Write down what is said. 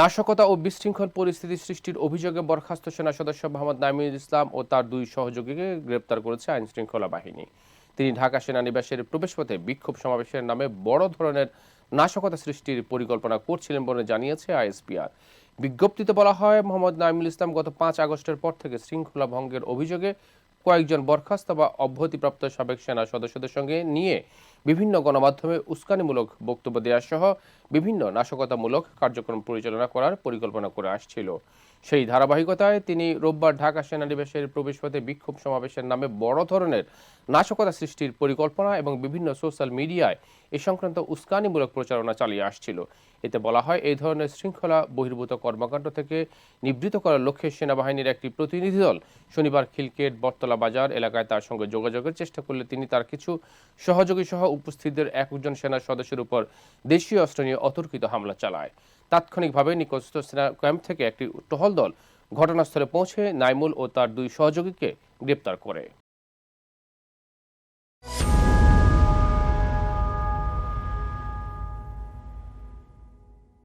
নাশকতা ও বিশৃঙ্খল পরিস্থিতি সৃষ্টির অভিযোগে বরখাস্ত সেনা সদস্য মোহাম্মদ নামিউল ইসলাম ও তার দুই সহযোগীকে গ্রেপ্তার করেছে আইন শৃঙ্খলা বাহিনী। তিনি ঢাকা সেনানিবাসের প্রবেশপথে বিক্ষোভ সমাবেশের নামে বড় ধরনের নাশকতা সৃষ্টির পরিকল্পনা করছিলেন বলে জানিয়েছে আইএসপিআর। বিজ্ঞপ্তিতে বলা হয়, মোহাম্মদ নাইমুল ইসলাম গত পাঁচ আগস্টের পর থেকে শৃঙ্খলা ভঙ্গের অভিযোগে কয়েকজন বরখাস্ত বা অব্যাহতিপ্রাপ্ত সাবেক সেনা সদস্যদের সঙ্গে নিয়ে বিভিন্ন গণমাধ্যমে উস্কানিমূলক বক্তব্য দেওয়া সহ বিভিন্ন নাশকতামূলক কার্যক্রম পরিচালনা করার পরিকল্পনা করে আসছিল। সেই ধারাবাহিকতায় তিনি রোববার ঢাকা সেনানিবাসের প্রবেশপথে বিক্ষোভ সমাবেশের নামে বড় ধরনের নাশকতা সৃষ্টির পরিকল্পনা এবং বিভিন্ন সোশ্যাল মিডিয়ায় এ সংক্রান্ত উস্কানিমূলক প্রচারণা চালিয়ে আসছিল। এতে বলা হয়, এই ধরনের শৃঙ্খলা বহির্ভূত কর্মকাণ্ড থেকে নিবৃত করার লক্ষ্যে সেনাবাহিনীর একটি প্রতিনিধি দল শনিবার খিলকেট, বটতলা বাজার এলাকায় তার সঙ্গে যোগাযোগের চেষ্টা করলে তিনি তার কিছু সহযোগী সহ উপস্থিতদের একজন সেনা সদস্যের উপর দেশীয় অস্ত্র নিয়ে অতর্কিত হামলা চালায়। তাৎক্ষণিকভাবে নিকটস্থ সেনা ক্যাম্প থেকে একটি টহল দল ঘটনাস্থলে পৌঁছে নাইমুল ও তার দুই সহযোগীকে গ্রেপ্তার করে।